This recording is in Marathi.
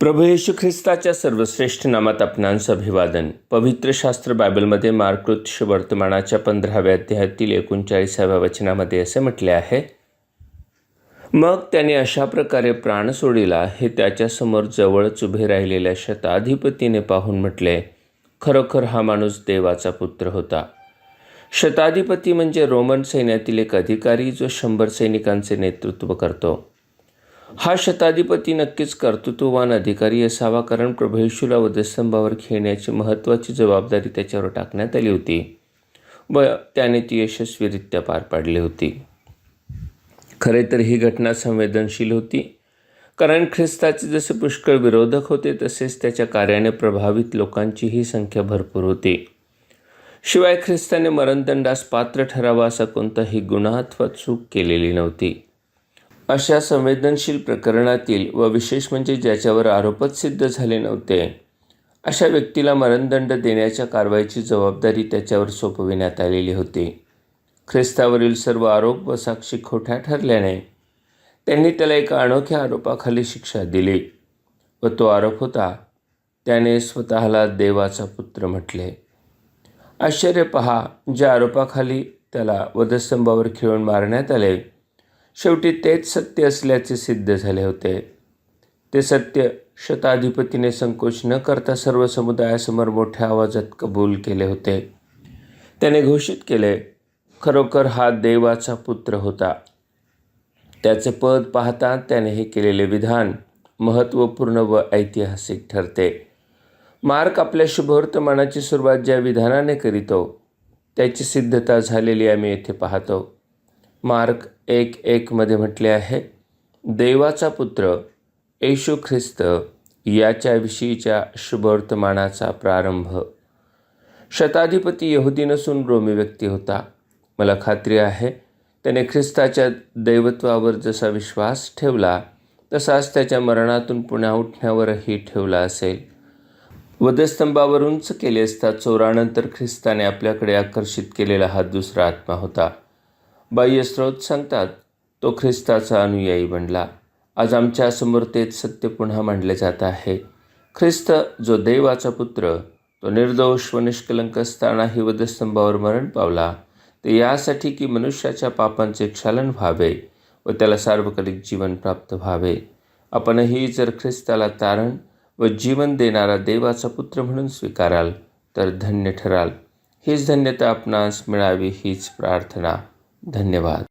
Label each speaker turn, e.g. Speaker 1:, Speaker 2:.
Speaker 1: प्रभू येशू ख्रिस्ताच्या सर्वश्रेष्ठ नामात आपणांचं अभिवादन पवित्र शास्त्र बायबलमध्ये मार्कृत वर्तमानाच्या पंधराव्या अध्यायातील एकोणचाळीसाव्या वचनामध्ये असे म्हटले आहे मग त्याने अशा प्रकारे प्राण सोडिला हे त्याच्यासमोर जवळच उभे राहिलेल्या शताधिपतीने पाहून म्हटले खरोखर हा माणूस देवाचा पुत्र होता. शताधिपती म्हणजे रोमन सैन्यातील एक अधिकारी जो शंभर सैनिकांचे नेतृत्व करतो. हा शताधिपती नक्कीच कर्तृत्ववान अधिकारी असावा कारण प्रभू येशूला वधस्तंभावर खेळण्याची महत्त्वाची जबाबदारी त्याच्यावर टाकण्यात आली होती. व त्याने ती यशस्वीरित्या पार पाडली होती. खरे तर ही घटना संवेदनशील होती. कारण ख्रिस्ताचे जसे पुष्कळ विरोधक होते तसेच त्याच्या कार्याने प्रभावित लोकांची ही संख्या भरपूर होती. शिवाय ख्रिस्ताने मरणदंडास पात्र ठरावा असा कोणताही गुन्हा अथवा चूक केलेली नव्हती. अशा संवेदनशील प्रकरणातील व विशेष म्हणजे ज्याच्यावर आरोपच सिद्ध झाले नव्हते. अशा व्यक्तीला मरणदंड देण्याच्या कारवाईची जबाबदारी त्याच्यावर सोपविण्यात आलेली होती. ख्रिस्तावरील सर्व आरोप व साक्षी खोट्या ठरल्याने त्यांनी त्याला एका अनोख्या आरोपाखाली शिक्षा दिली व तो आरोप होता त्याने स्वतःला देवाचा पुत्र म्हटले. आश्चर्य पहा ज्या आरोपाखाली त्याला वधस्तंभावर खिळून मारण्यात आले शेवटी तेच सत्य असल्याचे सिद्ध झाले होते. ते सत्य शताधिपतीने संकोच न करता सर्व समुदायासमोर मोठ्या आवाजात कबूल केले होते. त्याने घोषित केले खरोखर हा देवाचा पुत्र होता. त्याचे पद पाहता त्याने हे केलेले विधान महत्त्वपूर्ण व ऐतिहासिक ठरते. मार्क आपल्या शुभवर्तमानाची सुरुवात ज्या विधानाने करीतो त्याची सिद्धता झालेली आम्ही येथे पाहतो. मार्क एक एकमध्ये म्हटले आहे देवाचा पुत्र येशू ख्रिस्त याच्याविषयीच्या शुभवर्तमानाचा प्रारंभ. शताधिपती यहुदी नसून रोमी व्यक्ती होता. मला खात्री आहे त्याने ख्रिस्ताच्या दैवत्वावर जसा विश्वास ठेवला तसाच त्याच्या मरणातून पुन्हा उठण्यावरही ठेवला असेल. वधस्तंभावर उंच केले असता चोरानंतर ख्रिस्ताने आपल्याकडे आकर्षित केलेला हा दुसरा आत्मा होता. बाह्य स्रोत सांगतात तो ख्रिस्ताचा अनुयायी बनला. आज आमच्या समोरतेत सत्य पुन्हा मांडले जात आहे. ख्रिस्त जो देवाचा पुत्र तो निर्दोष व निष्कलंक असताना वधस्तंभावर मरण पावला ते यासाठी की मनुष्याच्या पापांचे क्षालन व्हावे व त्याला सार्वकालिक जीवन प्राप्त व्हावे. आपणही जर ख्रिस्ताला तारण व जीवन देणारा देवाचा पुत्र म्हणून स्वीकाराल तर धन्य ठराल. हीच धन्यता आपणास मिळावी हीच प्रार्थना. धन्यवाद.